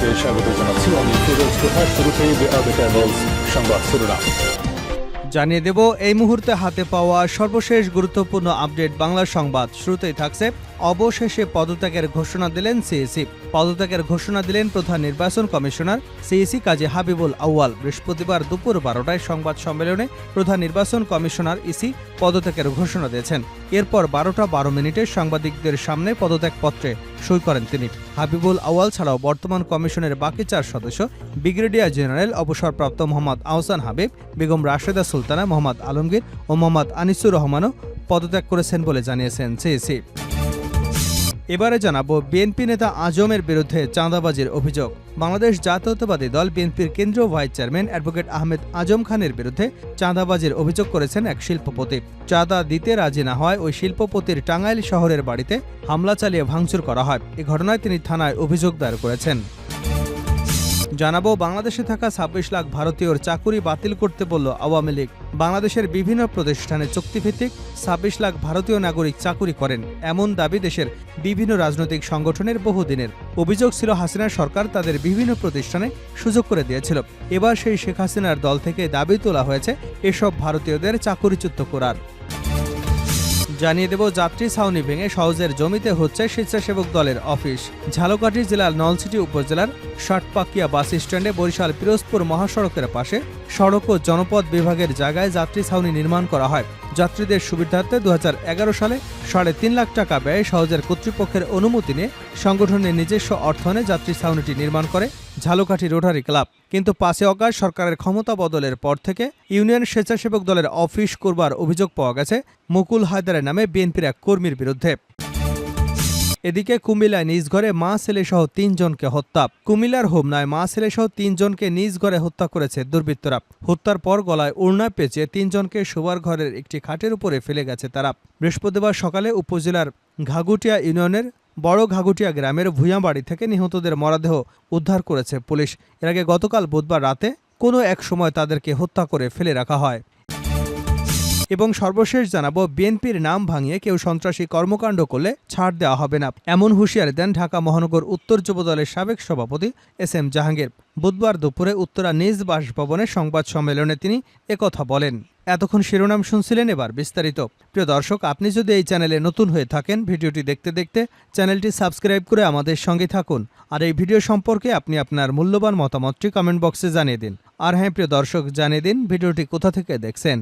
আপনাদেরকে স্বাগত জানাচ্ছি। আমি ফিরোজ শুরুতেই বিআরবিটাইবলস সংবাদ শিরোনাম জানিয়ে দেব, এই মুহূর্তে হাতে পাওয়া সর্বশেষ গুরুত্বপূর্ণ আপডেট বাংলা সংবাদ। শুরুতেই থাকছে অবশেষে পদত্যাগের ঘোষণা দিলেন সিএসি। পদত্যাগের ঘোষণা দিলেন প্রধান নির্বাচন কমিশনার সিএসি কাজী হাবিবুল আউয়াল। বৃহস্পতিবার দুপুর বারোটায় সংবাদ সম্মেলনে প্রধান নির্বাচন কমিশনার ইসি পদত্যাগের ঘোষণা দিয়েছেন। এরপর বারোটা বারো মিনিটে সাংবাদিকদের সামনে পদত্যাগপত্রে সই করেন তিনি। হাবিবুল আওয়াল ছাড়াও বর্তমান কমিশনের বাকি চার সদস্য ব্রিগেডিয়ার জেনারেল অবসরপ্রাপ্ত মোহাম্মদ আহসান হাবিব, বেগম রাশেদা সুলতানা, মোহাম্মদ আলমগীর ও মোহাম্মদ আনিসুর রহমানও পদত্যাগ করেছেন বলে জানিয়েছেন সিএসি। এবারে জানাব বিএনপি নেতা আজমের বিরুদ্ধে চাঁদাবাজির অভিযোগ। বাংলাদেশ জাতীয়তাবাদী দল বিএনপির কেন্দ্রীয় vice chairman advocate Ahmed Azam খানের বিরুদ্ধে চাঁদাবাজির অভিযোগ করেছেন এক শিল্পপতি। চাঁদা দিতে রাজি না হয় ওই শিল্পপতির টাঙ্গাইল শহরের বাড়িতে হামলা চালিয়ে ভাঙচুর করা হয়। এ ঘটনায় তিনি থানায় অভিযোগ দায়ের করেছেন। জানাব, বাংলাদেশে থাকা ছাব্বিশ লাখ ভারতীয়র চাকুরি বাতিল করতে বলল আওয়ামী লীগ। বাংলাদেশের বিভিন্ন প্রতিষ্ঠানে চুক্তিভিত্তিক ছাব্বিশ লাখ ভারতীয় নাগরিক চাকুরি করেন। এমন দাবি দেশের বিভিন্ন রাজনৈতিক সংগঠনের বহুদিনের। অভিযোগ ছিল, হাসিনা সরকার তাদের বিভিন্ন প্রতিষ্ঠানে সুযোগ করে দিয়েছিল। এবার সেই শেখ হাসিনার দল থেকে দাবি তোলা হয়েছে, এসব ভারতীয়দের চাকুরিচ্যুত করার। জানিয়ে দেব, যাত্রী ছাউনি ভেঙে সহজের জমিতে হচ্ছে স্বেচ্ছাসেবক দলের অফিস। ঝালকাঠি জেলার নলসিটি উপজেলার ষাটপাকিয়া বাস স্ট্যান্ডে বরিশাল পিরোজপুর মহাসড়কের পাশে সড়ক ও জনপদ বিভাগের জায়গায় যাত্রী ছাউনি নির্মাণ করা হয়। যাত্রীদের সুবিধার্থে দু হাজার এগারো সালে সাড়ে তিন লাখ টাকা ব্যয়ে সহজের কর্তৃপক্ষের অনুমতি নিয়ে সংগঠনের নিজস্ব অর্থনে যাত্রী ছাউনিটি নির্মাণ করে ঝালুকাঠি রোটারি ক্লাব। কিন্তু পাশে অগাস্ট সরকারের ক্ষমতা বদলের পর থেকে ইউনিয়ন স্বেচ্ছাসেবক দলের অফিস করবার অভিযোগ পাওয়া গেছে, মুকুল হায়দারের নামে বিএনপির এক কর্মীর বিরুদ্ধে। এদিকে কুমিল্লায় নিজ ঘরে মা, ছেলে সহ তিনজনকে হত্যা। কুমিল্লার হোমনায় মা, ছেলে সহ তিনজনকে নিজ ঘরে হত্যা করেছে দুর্বৃত্তরা। হত্যার পর গলায় ওড়না পেঁচিয়ে তিনজনকে শোবার ঘরের একটি খাটের উপরে ফেলে গেছে তারা। বৃহস্পতিবার সকালে উপজেলার ঘাগুটিয়া ইউনিয়নের বড় ঘাগুটিয়া গ্রামের ভূঁয়াবাড়ি থেকে নিহতদের মরদেহ উদ্ধার করেছে পুলিশ। এর আগে গতকাল বুধবার রাতে কোনো এক সময় তাদেরকে হত্যা করে ফেলে রাখা হয়। এবং সর্বশেষ জানাব, বিএনপির নাম ভাঙিয়ে কেউ সন্ত্রাসী কর্মকাণ্ড করলে ছাড় দেওয়া হবে না। এমন হুঁশিয়ারি দেন ঢাকা মহানগর উত্তর যুব দলের সাবেক সভাপতি এস এম জাহাঙ্গীর। বুধবার দুপুরে উত্তরা নিজ বাসভবনে সংবাদ সম্মেলনে তিনি একথা বলেন। এতক্ষণ শিরোনাম শুনছিলেন এবার বিস্তারিত। প্রিয় দর্শক, আপনি যদি এই চ্যানেলে নতুন হয়ে থাকেন, ভিডিওটি দেখতে দেখতে চ্যানেলটি সাবস্ক্রাইব করে আমাদের সঙ্গে থাকুন। আর এই ভিডিও সম্পর্কে আপনি আপনার মূল্যবান মতামতটি কমেন্ট বক্সে জানিয়ে দিন। আর হ্যাঁ প্রিয় দর্শক, জানিয়ে দিন ভিডিওটি কোথা থেকে দেখছেন।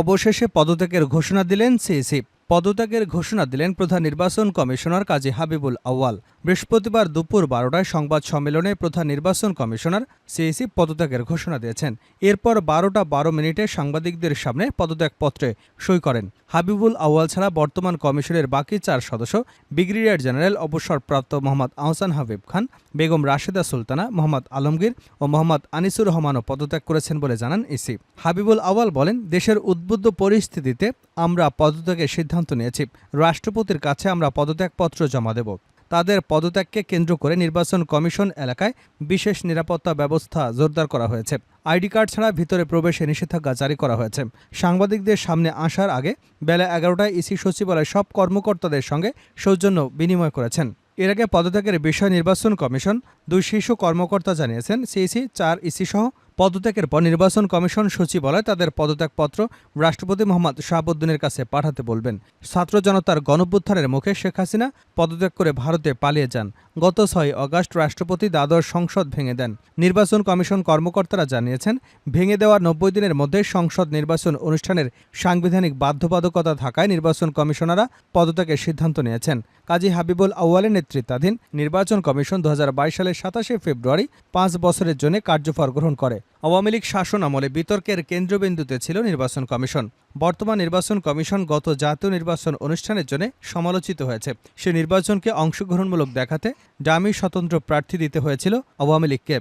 অবশেষে পদত্যাগের ঘোষণা দিলেন সিএসি। পদত্যাগের ঘোষণা দিলেন প্রধান নির্বাচন কমিশনার কাজী হাবিবুল আউয়াল। বৃহস্পতিবার দুপুর বারোটায় সংবাদ সম্মেলনে প্রধান নির্বাচন কমিশনার সিএসি পদত্যাগের ঘোষণা দিয়েছেন। এরপর বারোটা বারো মিনিটে সাংবাদিকদের সামনে পদত্যাগপত্রে সই করেন। হাবিবুল আউয়াল ছাড়া বর্তমান কমিশনের বাকি চার সদস্য ব্রিগেডিয়ার জেনারেল, অবসরপ্রাপ্ত মোহাম্মদ আহসান হাবিব খান, বেগম রাশেদা সুলতানা, মোহাম্মদ আলমগীর ও মোহাম্মদ আনিসুর রহমানও পদত্যাগ করেছেন বলে জানান ইসি। হাবিবুল আওয়াল বলেন, দেশের উদ্বুদ্ধ পরিস্থিতিতে আমরা পদত্যাগের সিদ্ধান্ত নিয়েছি। রাষ্ট্রপতির কাছে আমরা পদত্যাগপত্র জমা দেব। তাদের পদত্যাগকে কেন্দ্র করে নির্বাচন কমিশন এলাকায় বিশেষ নিরাপত্তা ব্যবস্থা জোরদার করা হয়েছে। আইডি কার্ড ছাড়া ভিতরে প্রবেশে নিষেধাজ্ঞা জারি করা হয়েছে। সাংবাদিকদের সামনে আসার আগে বেলা এগারোটায় ইসি সচিবালয় সব কর্মকর্তাদের সঙ্গে সৌজন্য বিনিময় করেছেন। এর আগে পদত্যাগের বিষয় নির্বাচন কমিশন দুই শীর্ষ কর্মকর্তা জানিয়েছেন, সিইসি, চার ইসি সহ পদত্যাগের পর নির্বাচন কমিশন সচিবালয় তাদের পদত্যাগপত্র রাষ্ট্রপতি মোহাম্মদ শাহাবুদ্দিনের কাছে পাঠাতে বলবেন। ছাত্র জনতার গণভ্যুত্থানের মুখে শেখ হাসিনা পদত্যাগ করে ভারতে পালিয়ে যান। গত ছয় অগাস্ট রাষ্ট্রপতি দ্বাদশ সংসদ ভেঙে দেন। নির্বাচন কমিশন কর্মকর্তারা জানিয়েছেন, ভেঙে দেওয়ার নব্বই দিনের মধ্যে সংসদ নির্বাচন অনুষ্ঠানের সাংবিধানিক বাধ্যবাধকতা থাকায় নির্বাচন কমিশনাররা পদত্যাগের সিদ্ধান্ত নিয়েছেন। কাজী হাবিবুল আউয়ালের নেতৃত্বাধীন নির্বাচন কমিশন দু হাজার বাইশ সালের সাতাশে ফেব্রুয়ারি পাঁচ বছরের জন্য কার্যভার গ্রহণ করে। আওয়ামী লীগ শাসন আমলে বিতর্কের কেন্দ্রবিন্দুতে ছিল নির্বাচন কমিশন। বর্তমান নির্বাচন কমিশন গত জাতীয় নির্বাচন অনুষ্ঠানের জন্য সমালোচিত হয়েছে। সে নির্বাচনকে অংশগ্রহণমূলক দেখাতে ডামি স্বতন্ত্র প্রার্থী দিতে হয়েছিল আওয়ামী লীগকে।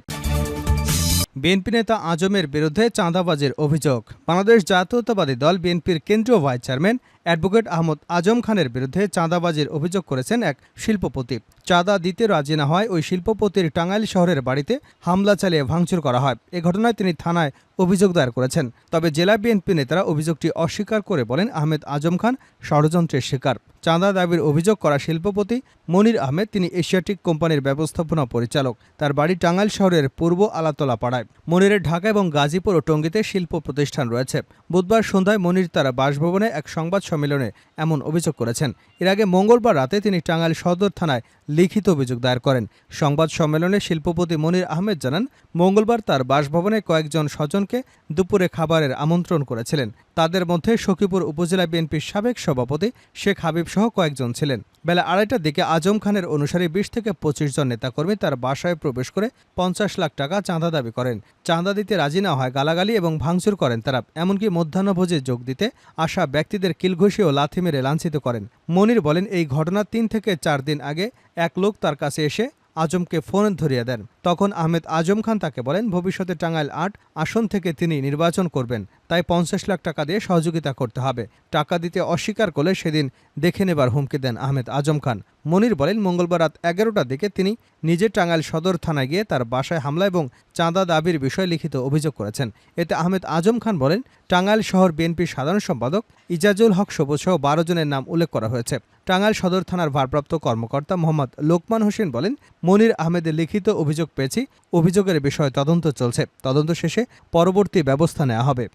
বিএনপি নেতা আজমের বিরুদ্ধে চাঁদাবাজির অভিযোগ। বাংলাদেশ জাতীয়তাবাদী দল বিএনপির কেন্দ্রীয় vice chairman advocate Ahmad Azam খানের বিরুদ্ধে চাঁদাবাজির অভিযোগ করেছেন এক শিল্পপতি। চাঁদা দিতে রাজি না হয় ওই শিল্পপতির টাঙ্গাইল শহরের বাড়িতে হামলা চালিয়ে ভাঙচুর করা হয়। এ ঘটনায় তিনি থানায় অভিযোগ দায়ের করেছেন। তবে জেলা বিএনপি নেতারা অভিযোগটি অস্বীকার করে বলেন আহমেদ আজম খান ষড়যন্ত্রের শিকার। চাঁদা দাবির অভিযোগ করা শিল্পপতি মনির আহমেদ তিনি এশিয়াটিক কোম্পানির ব্যবস্থাপনা পরিচালক। তার বাড়ি টাঙ্গাইল শহরের পূর্ব আলাতলা পাড়ায় মনিরের ঢাকা এবং গাজীপুর ও টঙ্গীতে শিল্প প্রতিষ্ঠান রয়েছে। বুধবার সন্ধ্যায় মনির তার বাসভবনে এক সংবাদ সম্মেলনে এমন অভিযোগ করেছেন। এর আগে মঙ্গলবার রাতে তিনি টাঙ্গাইল সদর থানায় লিখিত অভিযোগ দায়ের করেন। সংবাদ সম্মেলনে শিল্পপতি মনির আহমেদ জানান, মঙ্গলবার তার বাসভবনে কয়েকজন স্বজনকে দুপুরে খাবারের আমন্ত্রণ করেছিলেন। তাদের মধ্যে সখীপুর উপজেলা বিএনপির সাবেক সভাপতি শেখ হাবিব সহ কয়েকজন ছিলেন। বেলা আড়াইটার দিকে আজম খানের অনুসারী বিশ থেকে পঁচিশ জন নেতাকর্মী তার বাসায় প্রবেশ করে পঞ্চাশ লাখ টাকা চাঁদা দাবি করেন। চাঁদা দিতে রাজি না হয় গালাগালি এবং ভাঙচুর করেন তারা, এমনকি মধ্যাহ্নভোজে যোগ দিতে আসা ব্যক্তিদের কিলঘুষি ও লাথি মেরে লাঞ্ছিত করেন। মনির বলেন, এই ঘটনার তিন থেকে চার দিন আগে এক লোক তার কাছে এসে আজমকে ফোন ধরিয়ে দেন। তখন আহমেদ আজম খান তাকে বলেন, ভবিষ্যতে টাঙ্গাইল আট আসন থেকে তিনি নির্বাচন করবেন। তাই পঞ্চাশ লাখ টাকা দিয়ে সহযোগিতা করতে হবে। টাকা দিতে অস্বীকার করলে সেদিন দেখে নেবার হুমকি দেন আহমেদ আজম খান। মনির বলেন, মঙ্গলবার রাত এগারোটার দিকে তিনি নিজে টাঙ্গাইল সদর থানায় গিয়ে তার বাসায় হামলা এবং চাঁদা দাবির বিষয়ে লিখিত অভিযোগ করেছেন। এতে আহমেদ আজম খান বলেন, টাঙ্গাইল শহর বিএনপির সাধারণ সম্পাদক ইজাজুল হক সবুজ সহ বারো জনের নাম উল্লেখ করা হয়েছে। টাঙ্গাইল সদর থানার ভারপ্রাপ্ত কর্মকর্তা মোহাম্মদ লোকমান হোসেন বলেন, মনির আহমেদের লিখিত অভিযোগ পেয়েছি, অভিযোগের বিষয়ে তদন্ত চলছে। তদন্ত শেষে পরবর্তী ব্যবস্থা নেওয়া হবে।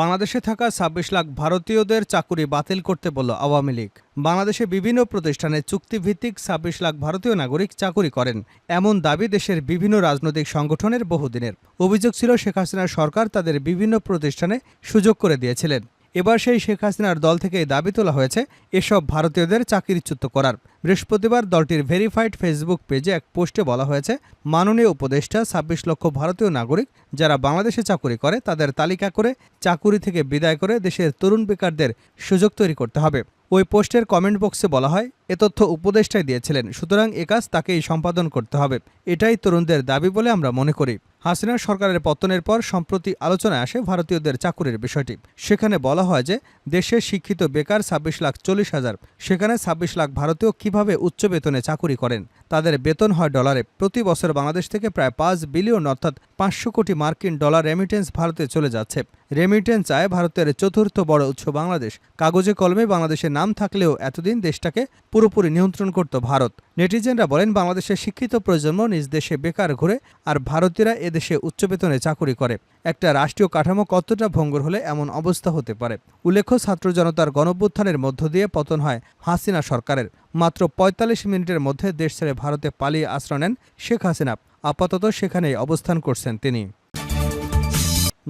বাংলাদেশে থাকা ছাব্বিশ লাখ ভারতীয়দের চাকুরি বাতিল করতে বলল আওয়ামী লীগ। বাংলাদেশে বিভিন্ন প্রতিষ্ঠানে চুক্তিভিত্তিক ছাব্বিশ লাখ ভারতীয় নাগরিক চাকুরি করেন। এমন দাবি দেশের বিভিন্ন রাজনৈতিক সংগঠনের বহুদিনের। অভিযোগ ছিল শেখ হাসিনার সরকার তাদের বিভিন্ন প্রতিষ্ঠানে সুযোগ করে দিয়েছিলেন। এবার সেই শেখ হাসিনার দল থেকে দাবি তোলা হয়েছে, এসব ভারতীয়দের চাকরিচ্যুত করার। বৃহস্পতিবার দলটির ভেরিফাইড ফেসবুক পেজে এক পোস্টে বলা হয়েছে, মাননীয় উপদেষ্টা ছাব্বিশ লক্ষ ভারতীয় নাগরিক যারা বাংলাদেশে চাকুরি করে তাদের তালিকা করে চাকুরি থেকে বিদায় করে দেশের তরুণ বেকারদের সুযোগ তৈরি করতে হবে। ওই পোস্টের কমেন্ট বক্সে বলা হয়, এ তথ্য উপদেষ্টাই দিয়েছিলেন, সুতরাং এ কাজ তাকেই সম্পাদন করতে হবে। এটাই তরুণদের দাবি বলে আমরা মনে করি। হাসিনা সরকারের পতনের পর সম্প্রতি আলোচনায় আসে ভারতীয়দের চাকুরির বিষয়টি। সেখানে বলা হয় যে, দেশে শিক্ষিত বেকার ছাব্বিশ লাখ চল্লিশ হাজার। সেখানে ছাব্বিশ লাখ ভারতীয় কীভাবে উচ্চ বেতনে চাকুরি করেন? তাদের বেতন হয় ডলারে। প্রতি বছর বাংলাদেশ থেকে প্রায় পাঁচ বিলিয়ন, অর্থাৎ পাঁচশো কোটি মার্কিন ডলার রেমিটেন্স ভারতে চলে যাচ্ছে। রেমিটেন্স আয় ভারতের চতুর্থ বড় উৎস বাংলাদেশ। কাগজে কলমে বাংলাদেশের নাম থাকলেও এতদিন দেশটাকে পুরোপুরি নিয়ন্ত্রণ করত ভারত। নেটিজেনরা বলেন, বাংলাদেশের শিক্ষিত প্রজন্ম নিজ দেশে বেকার ঘুরে, আর ভারতীয়রা এদেশে উচ্চ বেতনে চাকুরি করে। একটা রাষ্ট্রীয় কাঠামো কতটা ভঙ্গুর হলে এমন অবস্থা হতে পারে? উল্লেখ্য, ছাত্র জনতার গণভ্যুত্থানের মধ্য দিয়ে পতন হয় হাসিনা সরকারের। মাত্র ৪৫ মিনিটের মধ্যে দেশ ছেড়ে ভারতে পালিয়ে আশ্রয় নেন শেখ হাসিনা। আপাতত সেখানেই অবস্থান করছেন তিনি।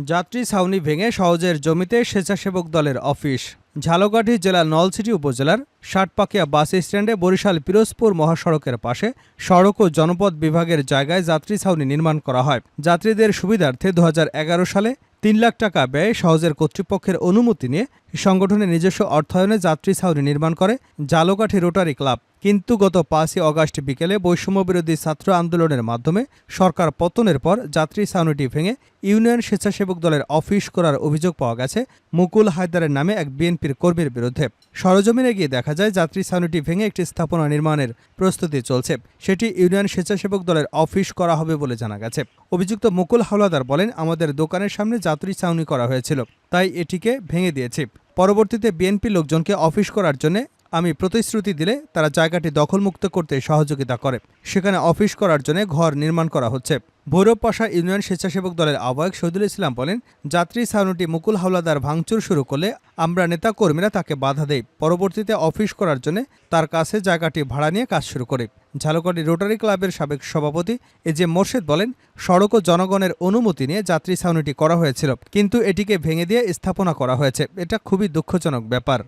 যাত্রী ছাউনি ভেঙে সহজের জমিতে স্বেচ্ছাসেবক দলের অফিস। ঝালকাঠি জেলার নলছিটি উপজেলার ষাটপাকিয়া বাস স্ট্যান্ডে বরিশাল পিরোজপুর মহাসড়কের পাশে সড়ক ও জনপদ বিভাগের জায়গায় যাত্রী ছাউনি নির্মাণ করা হয়। যাত্রীদের সুবিধার্থে দু হাজার এগারো সালে তিন লাখ টাকা ব্যয়ে সহজের কর্তৃপক্ষের অনুমতি নিয়ে সংগঠনের নিজস্ব অর্থায়নে যাত্রী ছাউনি নির্মাণ করে জালকাঠি রোটারি ক্লাব। কিন্তু গত পাঁচই অগাস্ট বিকেলে বৈষম্যবিরোধী ছাত্র আন্দোলনের মাধ্যমে সরকার পতনের পর যাত্রী ছাউনিটি ভেঙে ইউনিয়ন স্বেচ্ছাসেবক দলের অফিস করার অভিযোগ পাওয়া গেছে মুকুল হায়দারের নামে এক বিএনপির কর্মীর বিরুদ্ধে। সরজমিনে গিয়ে দেখা যায়, যাত্রী ছাউনিটি ভেঙে একটি স্থাপনা নির্মাণের প্রস্তুতি চলছে। সেটি ইউনিয়ন স্বেচ্ছাসেবক দলের অফিস করা হবে বলে জানা গেছে। অভিযুক্ত মুকুল হাওলাদার বলেন, আমাদের দোকানের সামনে যাত্রী ছাউনি করা হয়েছিল, তাই এটিকে ভেঙে দিয়েছি। পরবর্তীতে বিএনপি লোকজনকে অফিস করার জন্য আমি প্রতিশ্রুতি দিলে তারা জায়গাটি দখলমুক্ত করতে সহযোগিতা করে। সেখানে অফিস করার জন্য ঘর নির্মাণ করা হচ্ছে। ভৈরব পাশা ইউনিয়ন স্বেচ্ছাসেবক দলের আহ্বায়ক শহীদুল ইসলাম বলেন, যাত্রী ছাউনিটি মুকুল হাওলাদার ভাঙচুর শুরু করলে আমরা নেতাকর্মীরা তাকে বাধা দেই। পরবর্তীতে অফিস করার জন্য তার কাছে জায়গাটি ভাড়া নিয়ে কাজ শুরু করি। ঝালকাঠি রোটারি ক্লাবের সাবেক সভাপতি এ যে মোর্শেদ বলেন, সড়ক ও জনগণের অনুমতি নিয়ে যাত্রী ছাউনিটি করা হয়েছিল, কিন্তু এটিকে ভেঙে দিয়ে স্থাপনা করা হয়েছে। এটা খুবই দুঃখজনক ব্যাপার।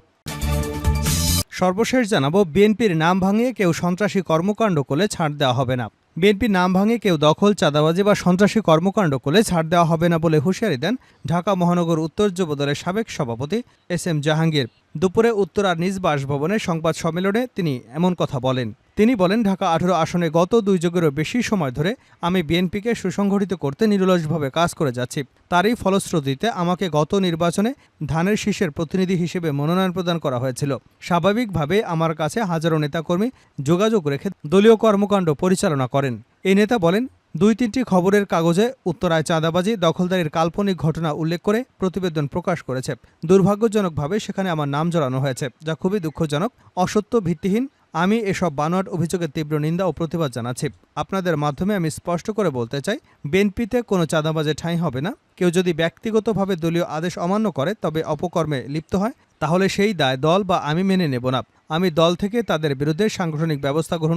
সর্বশেষ জানাব, বিএনপির নাম ভাঙিয়ে কেউ সন্ত্রাসী কর্মকাণ্ড করলে ছাড় দেওয়া হবে না। বিএনপির নাম ভাঙিয়ে কেউ দখল, চাঁদাবাজি বা সন্ত্রাসী কর্মকাণ্ড করলে ছাড় দেওয়া হবে না বলে হুঁশিয়ারি দেন ঢাকা মহানগর উত্তর যুব দলের সাবেক সভাপতি এস এম জাহাঙ্গীর। দুপুরে উত্তরার নিজ বাসভবনে সংবাদ সম্মেলনে তিনি এমন কথা বলেন। তিনি বলেন, ঢাকা আঠারো আসনে গত দুই যুগেরও বেশি সময় ধরে আমি বিএনপিকে সুসংগঠিত করতে নিরলসভাবে কাজ করে যাচ্ছি। তারই ফলশ্রুতিতে আমাকে গত নির্বাচনে ধানের শীষের প্রতিনিধি হিসেবে মনোনয়ন প্রদান করা হয়েছিল। স্বাভাবিকভাবে আমার কাছে হাজারো নেতাকর্মী যোগাযোগ রেখে দলীয় কর্মকাণ্ড পরিচালনা করেন। এই নেতা বলেন, দুই তিনটি খবরের কাগজে উত্তরায় চাঁদাবাজি, দখলদারির কাল্পনিক ঘটনা উল্লেখ করে প্রতিবেদন প্রকাশ করেছে। দুর্ভাগ্যজনকভাবে সেখানে আমার নাম জড়ানো হয়েছে, যা খুবই দুঃখজনক, অসত্য, ভিত্তিহীন আমি এসব বানোয়াট অভিযোগের তীব্র নিন্দা ও প্রতিবাদ জানাচ্ছি। আপনাদের মাধ্যমে আমি স্পষ্ট করে বলতে চাই, বিএনপিতে কোনো চাঁদাবাজে ঠাঁই হবে না। কেউ যদি ব্যক্তিগতভাবে দলীয় আদেশ অমান্য করে, তবে অপকর্মে লিপ্ত হয়, তাহলে সেই দায় দল বা আমি মেনে নেব না। আমি দল থেকে তাদের বিরুদ্ধে সাংগঠনিক ব্যবস্থা গ্রহণ